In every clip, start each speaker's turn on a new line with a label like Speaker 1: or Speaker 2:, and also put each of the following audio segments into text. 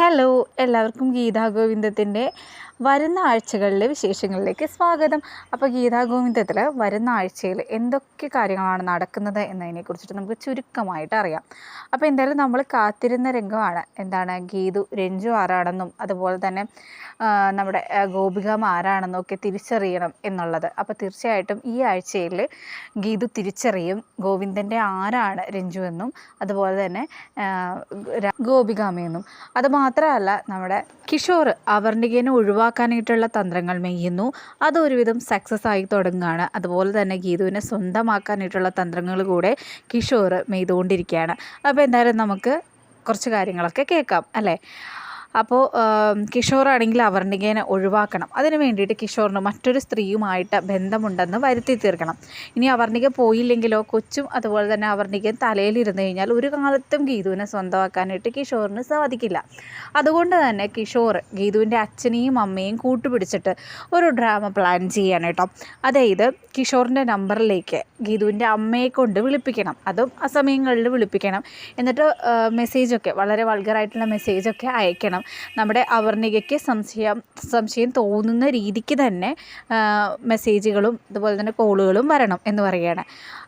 Speaker 1: Hello എല്ലാവർക്കും ഗീതാ ഗോവിന്ദത്തിന്റെ വരുന്ന ആഴ്ചകളിലെ വിശേഷങ്ങളിലേക്ക് സ്വാഗതം. അപ്പോൾ ഗീതാ ഗോവിന്ദത്തിൽ വരുന്ന ആഴ്ചയിൽ എന്തൊക്കെ കാര്യങ്ങളാണ് നടക്കുന്നത് എന്നതിനെ കുറിച്ചിട്ട് നമുക്ക് ചുരുക്കമായിട്ട് അറിയാം. അപ്പോൾ എന്തായാലും നമ്മൾ കാത്തിരുന്ന രംഗമാണ്. എന്താണ്? ഗീതു രഞ്ജു ആരാണെന്നും അതുപോലെ തന്നെ നമ്മുടെ ഗോപികാമ ആരാണെന്നും ഒക്കെ തിരിച്ചറിയണം എന്നുള്ളത്. അപ്പോൾ തീർച്ചയായിട്ടും ഈ ആഴ്ചയിൽ ഗീതു തിരിച്ചറിയും ഗോവിന്ദന്റെ ആരാണ് രഞ്ജു എന്നും അതുപോലെ തന്നെ ഗോപികാമയെന്നും. അതുമാത്രമല്ല നമ്മുടെ കിഷോർ അവർണികനെ ഒഴിവാക്കാനായിട്ടുള്ള തന്ത്രങ്ങൾ മെയ്യുന്നു. അത് ഒരുവിധം സക്സസ് ആയി തുടങ്ങുകയാണ്. അതുപോലെ തന്നെ ഗീതുവിനെ സ്വന്തമാക്കാനായിട്ടുള്ള തന്ത്രങ്ങൾ കൂടെ കിഷോർ മെയ്തുകൊണ്ടിരിക്കുകയാണ്. അപ്പോൾ എന്തായാലും നമുക്ക് കുറച്ച് കാര്യങ്ങളൊക്കെ കേൾക്കാം അല്ലേ? അപ്പോൾ കിഷോറാണെങ്കിൽ അവർണികേനെ ഒഴിവാക്കണം. അതിന് വേണ്ടിയിട്ട് കിഷോറിന് മറ്റൊരു സ്ത്രീയുമായിട്ട് ബന്ധമുണ്ടെന്ന് വരുത്തി തീർക്കണം. ഇനി അവർണിക പോയില്ലെങ്കിലോ കൊച്ചും അതുപോലെ തന്നെ അവർണികൻ തലയിലിരുന്ന് കഴിഞ്ഞാൽ ഒരു കാലത്തും ഗീതുവിനെ സ്വന്തമാക്കാനായിട്ട് കിഷോറിന് സാധിക്കില്ല. അതുകൊണ്ട് തന്നെ കിഷോർ ഗീതുവിന്റെ അച്ഛനെയും അമ്മയും കൂട്ടുപിടിച്ചിട്ട് ഒരു ഡ്രാമ പ്ലാൻ ചെയ്യാൻ കേട്ടോ. അതായത് കിഷോറിന്റെ നമ്പറിലേക്ക് ഗീതുവിന്റെ അമ്മയെ കൊണ്ട് വിളിപ്പിക്കണം. അതും അസമയങ്ങളിൽ സമയങ്ങളിൽ വിളിപ്പിക്കണം. എന്നിട്ട് മെസ്സേജൊക്കെ വളരെ വൾഗറായിട്ടുള്ള മെസ്സേജൊക്കെ അയക്കണം. നമ്മുടെ അവർണികയ്ക്ക് സംശയം സംശയം തോന്നുന്ന രീതിക്ക് തന്നെ മെസ്സേജുകളും അതുപോലെ തന്നെ കോളുകളും വരണം എന്ന് പറയുകയാണ്.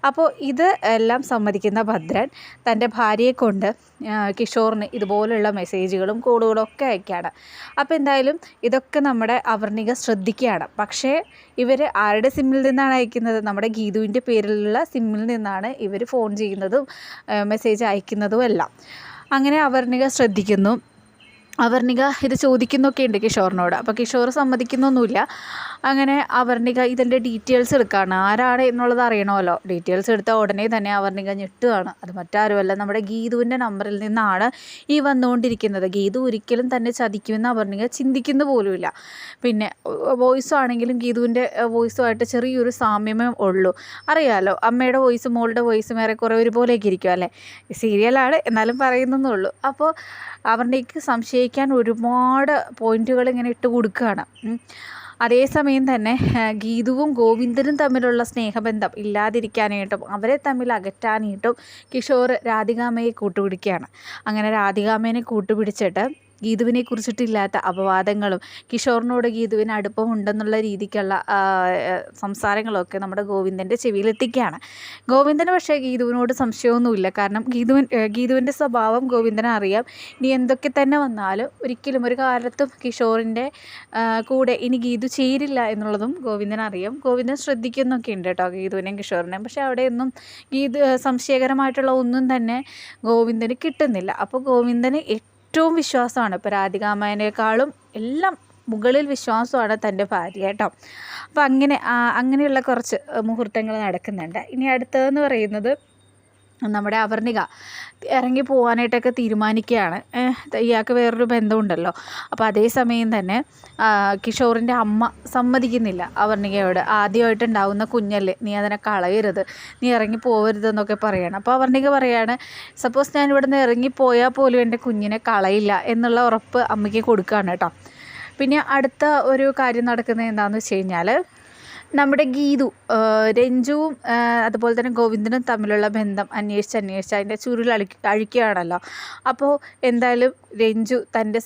Speaker 1: അപ്പോൾ ഇത് എല്ലാം സമ്മതിക്കുന്ന ഭദ്രൻ തന്റെ ഭാര്യയെ കൊണ്ട് കിഷോറിന് ഇതുപോലുള്ള മെസ്സേജുകളും കോളുകളും ഒക്കെ അയക്കുകയാണ്. അപ്പോൾ എന്തായാലും ഇതൊക്കെ നമ്മുടെ അവർണിക ശ്രദ്ധിക്കുകയാണ്. പക്ഷേ ഇവർ ആരുടെ സിമ്മിൽ നിന്നാണ് അയക്കുന്നത്? നമ്മുടെ ഗീതുവിന്റെ പേരിലുള്ള സിമ്മിൽ നിന്നാണ് ഇവർ ഫോൺ ചെയ്യുന്നതും മെസ്സേജ് അയക്കുന്നതും എല്ലാം. അങ്ങനെ അവർണിക ശ്രദ്ധിക്കുന്നു. അവർണിക ഇത് ചോദിക്കുന്നൊക്കെ ഉണ്ട് കിഷോറിനോട്. അപ്പോൾ കിഷോർ സമ്മതിക്കുന്നൊന്നുമില്ല. അങ്ങനെ അവർണിക ഇതിന്റെ ഡീറ്റെയിൽസ് എടുക്കുകയാണ് ആരാണ് എന്നുള്ളത് അറിയണമല്ലോ. ഡീറ്റെയിൽസ് എടുത്ത ഉടനെ തന്നെ അവർണിക ഞെട്ടുകയാണ് അത് മറ്റാരുമല്ല. നമ്മുടെ ഗീതുവിന്റെ നമ്പറിൽ നിന്നാണ് ഈ വന്നുകൊണ്ടിരിക്കുന്നത്. ഗീതു ഒരിക്കലും തന്നെ ചതിക്കുമെന്ന് അവർണിക ചിന്തിക്കുന്ന പോലുമില്ല. പിന്നെ വോയിസ് ആണെങ്കിലും ഗീതുവിന്റെ വോയിസുമായിട്ട് ചെറിയൊരു സാമ്യമേ ഉള്ളൂ. അറിയാമല്ലോ അമ്മയുടെ വോയിസും മോളുടെ വോയിസും ഏറെക്കുറെ ഒരുപോലെയൊക്കെ ഇരിക്കും അല്ലേ? സീരിയലാണ് എന്നാലും ഉള്ളൂ. അപ്പോൾ അവർണിക്ക് സംശയിക്കാൻ ഒരുപാട് പോയിന്റുകൾ ഇങ്ങനെ ഇട്ട് കൊടുക്കുകയാണ്. അതേസമയം തന്നെ ഗീതുവും ഗോവിന്ദനും തമ്മിലുള്ള സ്നേഹബന്ധം ഇല്ലാതിരിക്കാനായിട്ടും അവരെ തമ്മിൽ അകറ്റാനായിട്ടും കിഷോർ രാധികാമ്മയെ കൂട്ടുപിടിക്കുകയാണ്. അങ്ങനെ രാധികാമ്മേനെ കൂട്ടുപിടിച്ചിട്ട് ഗീതുവിനെ കുറിച്ചിട്ടില്ലാത്ത അപവാദങ്ങളും കിഷോറിനോട് ഗീതുവിന് അടുപ്പമുണ്ടെന്നുള്ള രീതിക്കുള്ള സംസാരങ്ങളൊക്കെ നമ്മുടെ ഗോവിന്ദന്റെ ചെവിയിലെത്തിക്കുകയാണ്. ഗോവിന്ദന് പക്ഷേ ഗീതുവിനോട് സംശയമൊന്നുമില്ല. കാരണം ഗീതുവിൻ ഗീതുവിന്റെ സ്വഭാവം ഗോവിന്ദന് അറിയാം. ഇനി എന്തൊക്കെ തന്നെ വന്നാലും ഒരിക്കലും ഒരു കാലത്തും കിഷോറിന്റെ കൂടെ ഇനി ഗീതു ചേരില്ല എന്നുള്ളതും ഗോവിന്ദൻ അറിയാം. ഗോവിന്ദൻ ശ്രദ്ധിക്കുന്നൊക്കെ ഉണ്ട് കേട്ടോ ഗീതുവിനെയും കിഷോറിനെയും. പക്ഷേ അവിടെയൊന്നും ഗീതു സംശയകരമായിട്ടുള്ള ഒന്നും തന്നെ ഗോവിന്ദന് കിട്ടുന്നില്ല. അപ്പോൾ ഗോവിന്ദന് ഏറ്റവും വിശ്വാസമാണ്. ഇപ്പോൾ രാധികാമയനേക്കാളും എല്ലാം മുകളിൽ വിശ്വാസമാണ് തന്റെ ഭാര്യ കേട്ടോ. അപ്പോൾ അങ്ങനെ അങ്ങനെയുള്ള കുറച്ച് മുഹൂർത്തങ്ങൾ നടക്കുന്നുണ്ട്. ഇനി അടുത്തതെന്ന് പറയുന്നത് നമ്മുടെ അവർണിക ഇറങ്ങി പോകാനായിട്ടൊക്കെ തീരുമാനിക്കുകയാണ്. ഇയാൾക്ക് വേറൊരു ബന്ധമുണ്ടല്ലോ. അപ്പോൾ അതേസമയം തന്നെ കിഷോറിന്റെ അമ്മ സമ്മതിക്കുന്നില്ല അവർണികയോട്. ആദ്യമായിട്ടുണ്ടാവുന്ന കുഞ്ഞല്ലേ നീ അതിനെ കളയരുത് നീ ഇറങ്ങി പോകരുതെന്നൊക്കെ പറയാണ്. അപ്പോൾ അവർണിക പറയാണ് സപ്പോസ് ഞാൻ ഇവിടെ നിന്ന് ഇറങ്ങിപ്പോയാൽ പോലും എന്റെ കുഞ്ഞിനെ കളയില്ല എന്നുള്ള ഉറപ്പ് അമ്മയ്ക്ക് കൊടുക്കുകയാണ് കേട്ടോ. പിന്നെ അടുത്ത ഒരു കാര്യം നടക്കുന്നത് എന്താണെന്ന് വെച്ച് കഴിഞ്ഞാൽ നമ്മുടെ ഗീതു രഞ്ജുവും അതുപോലെ തന്നെ ഗോവിന്ദനും തമ്മിലുള്ള ബന്ധം അന്വേഷിച്ച് അന്വേഷിച്ച് അതിന്റെ ചുരുൾ അഴി അഴിക്കുകയാണല്ലോ. അപ്പോൾ എന്തായാലും രഞ്ജു തന്റെ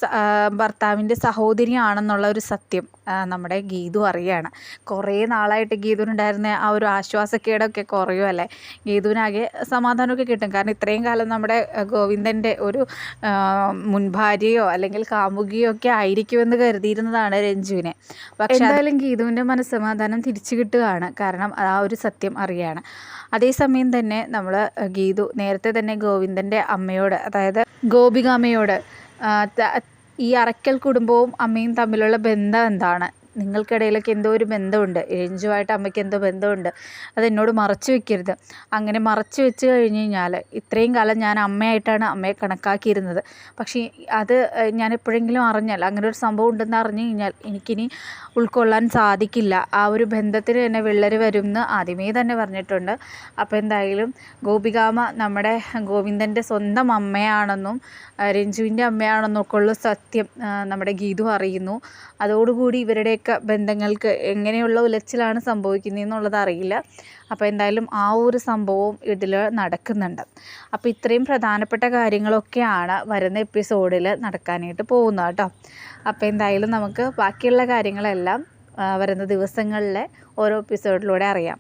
Speaker 1: ഭർത്താവിന്റെ സഹോദരിയാണെന്നുള്ള ഒരു സത്യം നമ്മുടെ ഗീതു അറിയാണ്. കുറേ നാളായിട്ട് ഗീതുവിനുണ്ടായിരുന്ന ആ ഒരു ആശ്വാസക്കേടൊക്കെ കുറയുമല്ലേ ഗീതുവിനാകെ സമാധാനമൊക്കെ കിട്ടും. കാരണം ഇത്രയും കാലം നമ്മുടെ ഗോവിന്ദന്റെ ഒരു മുൻഭാര്യയോ അല്ലെങ്കിൽ കാമുകിയോ ഒക്കെ ആയിരിക്കുമെന്ന് കരുതിയിരുന്നതാണ് രഞ്ജുവിനെ. പക്ഷേ എന്തായാലും ഗീതുവിന്റെ മനസ്സമാധാനം തിരിച്ചു കിട്ടുകയാണ്. കാരണം ആ ഒരു സത്യം അറിയാണ്. അതേസമയം തന്നെ നമ്മൾ ഗീതു നേരത്തെ തന്നെ ഗോവിന്ദന്റെ അമ്മയോട് അതായത് ഗോപികാമ്മയോട് ഈ അറക്കൽ കുടുംബവും അമ്മയും തമ്മിലുള്ള ബന്ധം എന്താണ്? നിങ്ങൾക്കിടയിലൊക്കെ എന്തോ ഒരു ബന്ധമുണ്ട്. രഞ്ജുവായിട്ട് അമ്മയ്ക്ക് എന്തോ ബന്ധമുണ്ട്. അതെന്നോട് മറച്ചു വെക്കരുത്. അങ്ങനെ മറച്ചു വെച്ച് കഴിഞ്ഞ് കഴിഞ്ഞാൽ ഇത്രയും കാലം ഞാൻ അമ്മയായിട്ടാണ് അമ്മയെ കണക്കാക്കിയിരുന്നത്. പക്ഷേ അത് ഞാൻ എപ്പോഴെങ്കിലും അറിഞ്ഞാൽ അങ്ങനെ ഒരു സംഭവം ഉണ്ടെന്ന് അറിഞ്ഞു കഴിഞ്ഞാൽ എനിക്കിനി ഉൾക്കൊള്ളാൻ സാധിക്കില്ല. ആ ഒരു ബന്ധത്തിന് തന്നെ വിള്ളൽ വരും എന്ന് ആദ്യമേ തന്നെ പറഞ്ഞിട്ടുണ്ട്. അപ്പോൾ എന്തായാലും ഗോപികാമ നമ്മുടെ ഗോവിന്ദന്റെ സ്വന്തം അമ്മയാണെന്നും രഞ്ജുവിന്റെ അമ്മയാണെന്നും ഒക്കെ ഉള്ള സത്യം നമ്മുടെ ഗീതു അറിയുന്നു. അതോടുകൂടി ഇവരുടെയൊക്കെ വൈവാഹിക ബന്ധങ്ങൾക്ക് എങ്ങനെയുള്ള ഉലച്ചിലാണ് സംഭവിക്കുന്നതെന്നുള്ളത് അറിയില്ല. അപ്പോൾ എന്തായാലും ആ ഒരു സംഭവം ഇതിൽ നടക്കുന്നുണ്ട്. അപ്പോൾ ഇത്രയും പ്രധാനപ്പെട്ട കാര്യങ്ങളൊക്കെയാണ് വരുന്ന എപ്പിസോഡിൽ നടക്കാനായിട്ട് പോകുന്നത് കേട്ടോ. അപ്പോൾ എന്തായാലും നമുക്ക് ബാക്കിയുള്ള കാര്യങ്ങളെല്ലാം വരുന്ന ദിവസങ്ങളിലെ ഓരോ എപ്പിസോഡിലൂടെ അറിയാം.